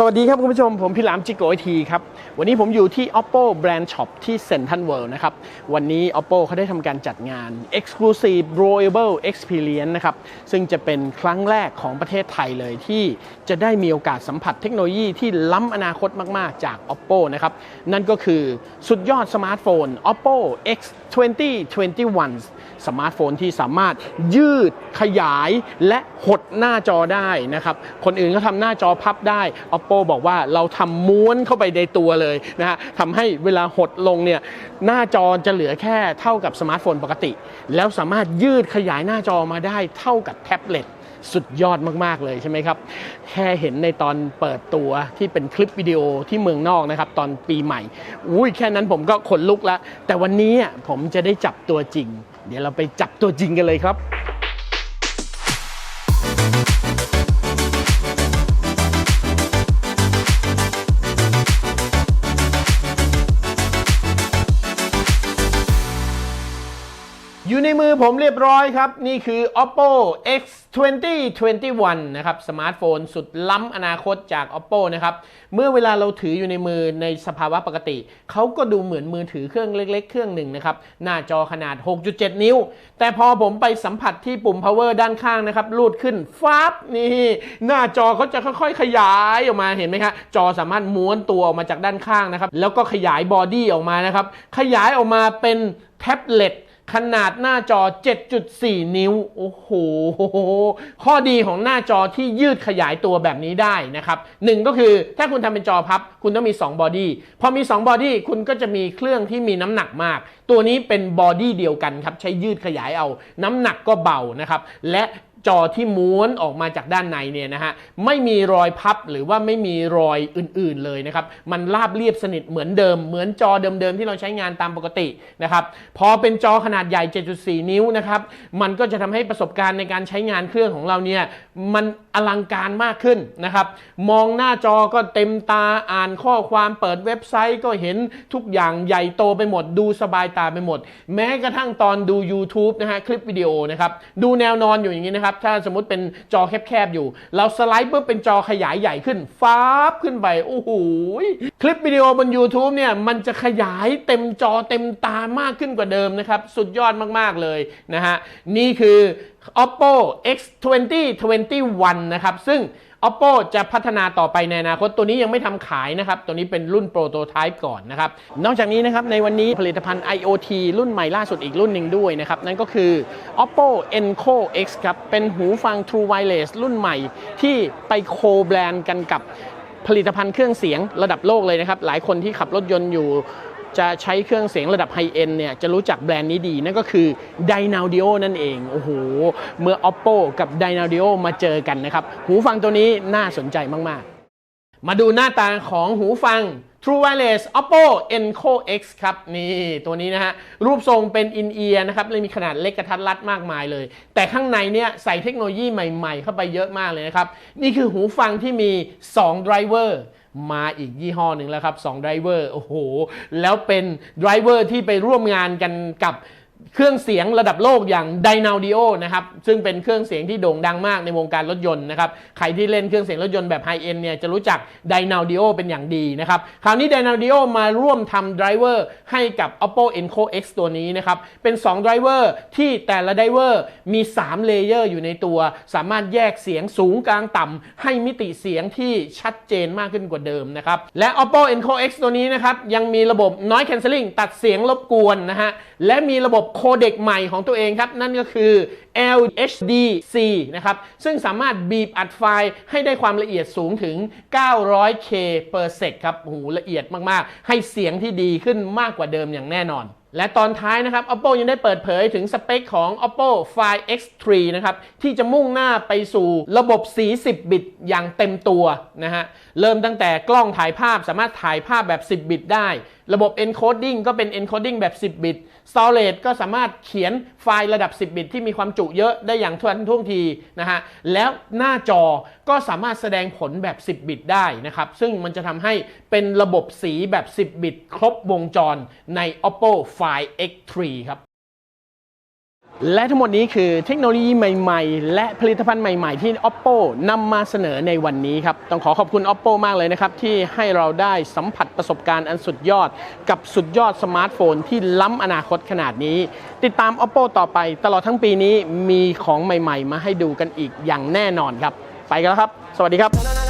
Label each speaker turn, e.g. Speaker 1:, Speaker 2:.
Speaker 1: สวัสดีครับคุณผู้ชม ผมพี่หลามจิโกไอทีครับ วันนี้ผมอยู่ที่ Oppo Brand Shop ที่ Central World นะครับ วันนี้ Oppo เขาได้ทำการจัดงาน Exclusive Royable Experience นะครับ ซึ่งจะเป็นครั้งแรกของประเทศไทยเลยที่จะได้มีโอกาสสัมผัสเทคโนโลยีที่ล้ำอนาคตมากๆ จาก Oppo นะครับ นั่นก็คือสุดยอดสมาร์ทโฟน Oppo X 2021 สมาร์ทโฟนที่สามารถยืดขยายและหดหน้าจอได้นะครับ คนอื่นก็ทำหน้าจอพับได้ Oppo บอกว่าเราทำม้วนเข้าไปในตัวเลยนะฮะทำให้เวลาหดลงเนี่ยหน้าจอจะเหลือแค่เท่ากับสมาร์ทโฟนปกติ แล้วสามารถยืดขยายหน้าจอมาได้เท่ากับแท็บเล็ตสุดยอดมาก ๆ เลยใช่ไหมครับ แค่เห็นในตอนเปิดตัวที่เป็นคลิปวิดีโอที่เมืองนอกนะครับ ตอนปีใหม่ อุ้ยแค่นั้นผมก็ขนลุกแล้ว แต่วันนี้ผมจะได้จับตัวจริง เดี๋ยวเราไปจับตัวจริงกันเลยครับ อยู่ในมือผมเรียบร้อยครับ นี่คือ oppo x 2021นะครับ สมาร์ทโฟนสุดล้ำอนาคตจาก oppo นะครับ เมื่อเวลาเราถืออยู่ในมือในสภาวะปกติ เขาก็ดูเหมือนมือถือเครื่องเล็กๆ เครื่องหนึ่งนะครับ หน้าจอขนาด 6.7 นิ้ว แต่พอผมไปสัมผัสที่ปุ่ม power ด้านข้างนะครับ ลูดขึ้นฟับนี่ หน้าจอเขาจะค่อยๆ ขยายออกมาเห็นไหมครับจอสามารถม้วนตัวออกมาจากด้านข้างนะครับ แล้วก็ขยายบอดี้ออกมานะครับ ขยายออกมาเป็นแท็บเล็ต ขนาดหน้าจอ 7.4 นิ้ว โอ้โห ข้อดีของหน้าจอที่ยืดขยายตัวแบบนี้ได้นะครับหนึ่งก็คือถ้าคุณทำเป็นจอพับ คุณต้องมี 2 บอดี้ พอมี 2 บอดี้ คุณก็จะมีเครื่องที่มีน้ำหนักมาก ตัวนี้เป็นบอดี้เดียวกันครับ ใช้ยืดขยายเอา น้ำหนักก็เบานะครับ และ จอที่ม้วนออกมาจากด้านในเนี่ยนะฮะไม่มีรอยพับหรือว่าไม่มีรอยอื่นๆเลยนะครับมันราบเรียบสนิทเหมือนเดิม เหมือนจอเดิมๆที่เราใช้งานตามปกตินะครับพอเป็นจอขนาดใหญ่ 7.4 นิ้วนะครับมันก็จะทำให้ประสบการณ์ในการใช้งานเครื่องของเราเนี่ยมัน อลังการมากขึ้นนะครับ มองหน้าจอก็เต็มตาอ่านข้อความเปิดเว็บไซต์ก็เห็นทุกอย่างใหญ่โตไปหมด ดูสบายตาไปหมด แม้กระทั่งตอนดู YouTube นะฮะคลิปวิดีโอนะครับ ดูแนวนอนอยู่อย่างนี้นะครับ ถ้าสมมติเป็นจอแคบๆอยู่ เราสไลด์ปุ๊บเป็นจอขยายใหญ่ขึ้นฟ้าบขึ้นไปโอ้โหคลิปวิดีโอบน YouTube เนี่ยมันจะขยายเต็มจอเต็มตามากขึ้นกว่าเดิมนะครับ สุดยอดมากๆเลยนะฮะนี่คือ oppo x 2021นะครับ ซึ่ง oppo จะพัฒนาต่อไปในอนาคตตัวนี้ยังไม่ทำขายนะครับ ตัวนี้เป็นรุ่นโปรโตไทป์ก่อนนะครับ นอกจากนี้นะครับ ในวันนี้ผลิตภัณฑ์ IoT รุ่นใหม่ล่าสุดอีกรุ่นหนึ่งด้วยนะครับ นั่นก็คือ oppo enco x ครับ เป็นหูฟัง true wireless รุ่นใหม่ที่ไปโคแบรนด์กันกับผลิตภัณฑ์เครื่องเสียงระดับโลกเลยนะครับ หลายคนที่ขับรถยนต์อยู่ จะใช้เครื่องเสียงระดับไฮเอ็นเนี่ยจะรู้จักแบรนด์นี้ดี นั่นก็คือ d y n a u d i o นั่นเอง โอ้โห เมื่อ oppo กับ d y n a u d i o มาเจอกันนะครับ หูฟังตัวนี้น่าสนใจมาก ๆ มาดูหน้าตาของหูฟัง True Wireless Oppo Enco X ครับ นี่ตัวนี้นะฮะ รูปทรงเป็น in ear นะครับเลยมีขนาดเล็กกระทัดรัดมากมายเลย แต่ข้างในเนี่ยใส่เทคโนโลยีใหม่ ๆ เข้าไปเยอะมากเลยนะครับ นี่คือหูฟังที่มี2 driver มาอีกยี่ห้อหนึ่งแล้วครับ2 driver โอ้โห แล้วเป็นไดรเวอร์ที่ไปร่วมงานกันกับ เครื่องเสียงระดับโลกอย่าง d y n a u d i o นะครับซึ่งเป็นเครื่องเสียงที่โด่งดังมากในวงการรถยนต์นะครับใครที่เล่นเครื่องเสียงรถยนต์แบบไฮเอ็นเนี่ยจะรู้จัก d y n a u d i o เป็นอย่างดีนะครับคราวนี้ d y n a u d i o มาร่วมทำไดรเวอร์ให้กับ Oppo Enco X ตัวนี้นะครับเป็น2ไดรเวอร์ที่แต่ละไดรเวอร์มี3เลเยอร์อยู่ในตัว สามารถแยกเสียงสูงกลางต่ำให้มิติเสียงที่ชัดเจนมากขึ้นกว่าเดิมนะครับและ Oppo Enco X ตัวนี้นะครับยังมีระบบ Noise Cancelling ตัดเสียงรบกวนนะฮะและมีระบบโคเดกใหม่ของตัวเองครับ นั่นก็คือ LHDC นะครับ ซึ่งสามารถบีบอัดไฟล์ให้ได้ความละเอียดสูงถึง 900K per sec ครับโอ้โหละเอียดมาก ๆ ให้เสียงที่ดีขึ้นมากกว่าเดิมอย่างแน่นอนและตอนท้ายนะครับ Oppo ยังได้เปิดเผยถึงสเปคของ Oppo Find X3 นะครับ ที่จะมุ่งหน้าไปสู่ระบบสี10บิตอย่างเต็มตัวนะฮะ เริ่มตั้งแต่กล้องถ่ายภาพสามารถถ่ายภาพแบบ 10 บิตได้ ระบบ encoding ก็เป็น encoding แบบ 10 บิต storage ก็สามารถเขียนไฟล์ระดับ 10 บิต ที่มีความจุเยอะได้อย่างทันท่วงทีนะฮะ แล้วหน้าจอก็สามารถแสดงผลแบบ 10 บิตได้นะครับ ซึ่งมันจะทำให้เป็นระบบสีแบบ 10 บิต ครบวงจรใน Oppo Find X3 ครับ และทั้งหมดนี้คือเทคโนโลยีใหม่ๆ และผลิตภัณฑ์ใหม่ๆ ที่ Oppo นำมาเสนอในวันนี้ครับ ต้องขอขอบคุณ Oppo มากเลยนะครับ ที่ให้เราได้สัมผัสประสบการณ์อันสุดยอด กับสุดยอดสมาร์ทโฟนที่ล้ำอนาคตขนาดนี้ ติดตาม Oppo ต่อไปตลอดทั้งปีนี้มีของใหม่ๆ มาให้ดูกันอีกอย่างแน่นอนครับ ไปกันแล้วครับ สวัสดีครับ